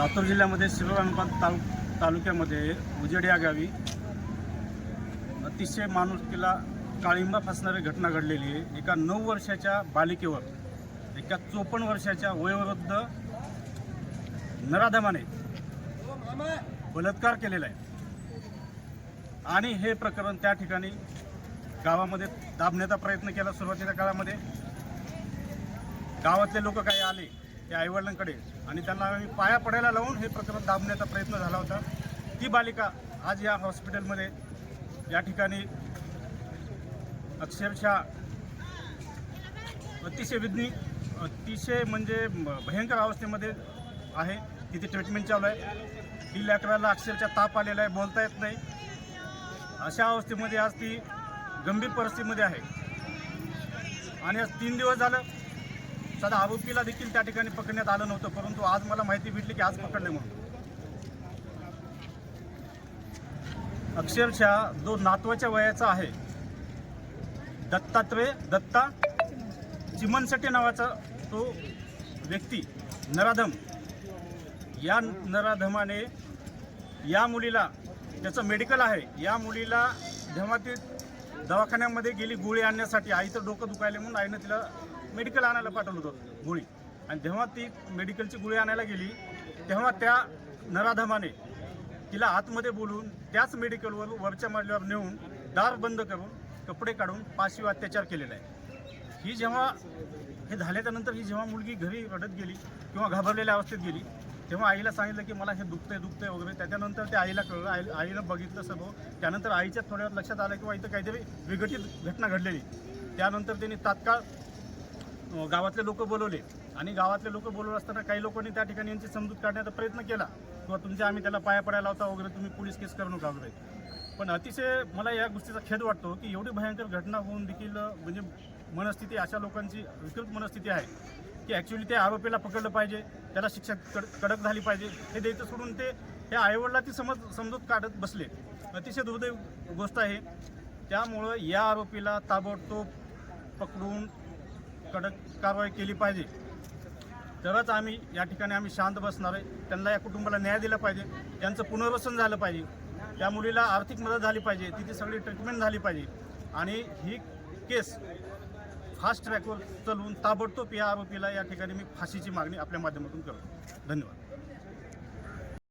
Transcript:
लातूर जिल्ह्यामध्ये श्रीरामपाल तालु तालुक्यामध्ये उजेड या गावी अतिशय माणुसकीला काळिंबा फासणारी घटना घडलेली आहे. एका नऊ वर्षाच्या बालिकेवर एका चोपन्न वर्षाच्या वयोवृद्ध नराधमाने बलात्कार केलेला आहे. आणि हे प्रकरण त्या ठिकाणी गावामध्ये दाबण्याचा प्रयत्न केला सुरुवातीच्या काळामध्ये. गावातले लोक काही आले. त्या आईवडिलांकडे. आणि त्यांना आम्ही पाया पडायला लावून हे प्रकरण दाबण्याचा प्रयत्न झाला होता. ती बालिका आज या हॉस्पिटलमध्ये या ठिकाणी अक्षरशः अतिशय विज्ञी अतिशय म्हणजे भयंकर अवस्थेमध्ये आहे. तिथे ट्रीटमेंट चालू आहे. ती लेकराला अक्षरशः ताप आलेला आहे. बोलता येत नाही. अशा अवस्थेमध्ये आज ती गंभीर परिस्थितीमध्ये आहे. आणि आज तीन दिवस झालं साधा आरोपीला देखील त्या ठिकाणी पकडण्यात आलं नव्हतं परंतु आज मला माहिती भेटली की आज पकडले म्हणून. अक्षरशः जो नातवाच्या वयाचा आहे दत्तात्रय दत्ता चिमनसटे नावाचा तो व्यक्ती नराधम या नराधमाने या मुलीला त्याचं मेडिकल आहे या मुलीला धमातीत दवाखान्यामध्ये गेली गोळी आणण्यासाठी आईचं डोकं दुखायले म्हणून आईनं तिला मेडिकल आणायला पाठवलं होतं गोळी. आणि जेव्हा ती मेडिकलची गोळी आणायला गेली तेव्हा त्या नराधमाने तिला आतमध्ये बोलून त्याच मेडिकलवर वरच्या मजल्यावर नेऊन दार बंद करून कपडे काढून पाचवी अत्याचार केलेला आहे. ही जेव्हा हे झाल्याच्यानंतर ही जेव्हा मुलगी घरी रडत गेली किंवा घाबरलेल्या अवस्थेत गेली तेव्हा आईला सांगितलं की मला हे दुखतंय दुखतंय वगैरे. त्याच्यानंतर ते आईला कळलं. आई आईनं बघितलं सर्व त्यानंतर आईच्या थोड्या वेळात लक्षात आलं किंवा इथं काहीतरी विघटित घटना घडलेली. त्यानंतर त्यांनी तात्काळ गावातले लोक बोलवले. आणि गावातले लोक बोलवत असताना काही लोकांनी त्या ठिकाणी यांची समजूत काढण्याचा प्रयत्न केला. किंवा तुमच्या आम्ही त्याला पाया पडायला होता वगैरे तुम्ही पोलीस केस करू नका वगैरे. पण अतिशय मला या गोष्टीचा खेद वाटतो की एवढी भयंकर घटना होऊन देखील म्हणजे मनस्थिती अशा लोकांची विकृत मनस्थिती आहे. की ॲक्च्युली त्या आरोपीला पकडलं पाहिजे त्याला शिक्षा कड कडक झाली पाहिजे हे द्यायचं सोडून ते हे आईवडिला ती समज समजूत काढत बसले. अतिशय दुर्दैव गोष्ट आहे. त्यामुळं या आरोपीला ताबडतोब पकडून कडक कारवाई केली पाहिजे. तरच आम्ही या ठिकाणी आम्ही शांत बसणार आहे. त्यांना या कुटुंबाला न्याय दिला पाहिजे. त्यांचं पुनर्वसन झालं पाहिजे. त्या मुलीला आर्थिक मदत झाली पाहिजे. तिथे सगळी ट्रीटमेंट झाली पाहिजे. आणि ही केस फास्ट ट्रॅकवर चलवून ताबडतोब या आरोपीला या ठिकाणी मी फाशीची मागणी आपल्या माध्यमातून करतो. धन्यवाद.